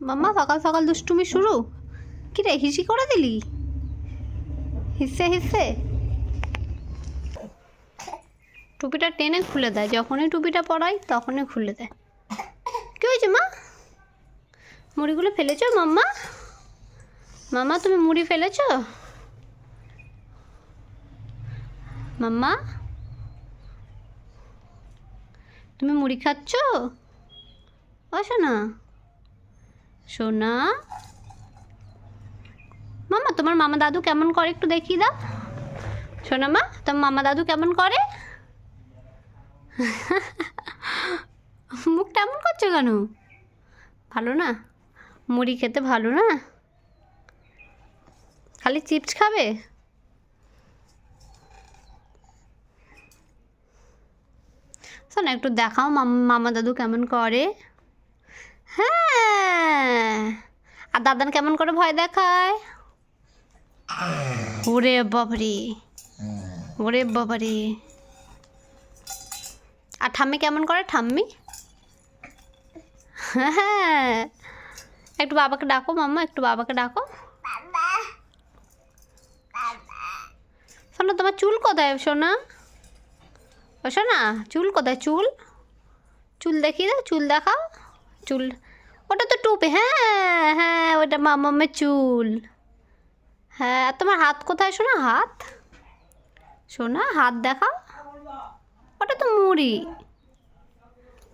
মাম্মা সকাল সকাল দুষ্টুমি শুরু? কি রে হিসি করে দিলি? হিসে হিসে। টুপিটা টেনে খুলে দেয়। যখনই টুপিটা পরাই, তখনই খুলে দেয়। কি হয়েছে, মা? মুড়িগুলো ফেলেছো, মাম্মা? মাম্মা, তুমি মুড়ি ফেলেছ? মাম্মা? তুমি মুড়ি খাচ্ছ? ও সোনা সোনা? মামা, তোমার মামা দাদু কেমন করে একটু দেখিয়ে দাও। সোনা মা, তোমার মামা দাদু কেমন করে? মুখ কেমন করছ কেন? ভালো না? মুড়ি খেতে ভালো না? খালি চিপস খাবে? শোন একটু দেখাও মাম- দাদু কেমন করে? হ্যাঁ দাদান কেমন করে ভয় দেখায়? ওরে বাবারে। ওরে বাবারে। আর ঠাম্মি কেমন করে, ঠাম্মি? হ্যাঁ। একটু বাবাকে ডাকো মাম্মা, একটু বাবাকে ডাকো। শোনো তোমার চুল কোথায় সোনা? ও সোনা, চুল কোথায়? চুল? চুল দেখিয়ে দাও, চুল দেখাও। চুল ওটা তো টুপি হ্যাঁ হ্যাঁ ওটা মামামের চুল। হ্যাঁ তোমার হাত কোথায় শোনা হাত? শোনা হাত দেখাও। ওটা তো মুড়ি।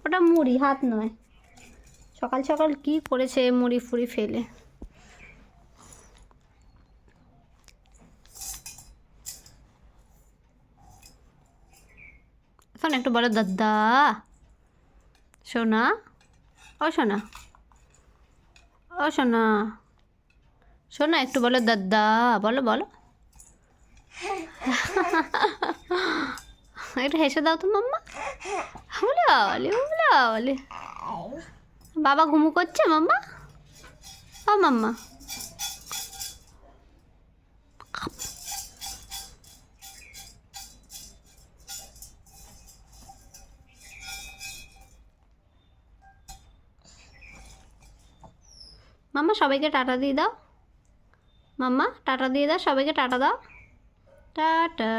ওটা মুড়ি, হাত নয়। সকাল সকাল কি করেছে মুড়ি ফুড়ি ফেলে? শোন, একটু বলো, দাদা। সোনা ও সোনা ও শোনা শোনা একটু বলো, দাদা, বলো বলো। একটু হেসে দাও তো, মাম্মা। বলে বলে। বাবা ঘুমু করছে, মাম্মা? ও, মাম্মা। মাম্মা সবাইকে টাটা দিয়ে দাও। মাম্মা টাটা দিয়ে দাও সবাইকে টাটা দাও। টাটা।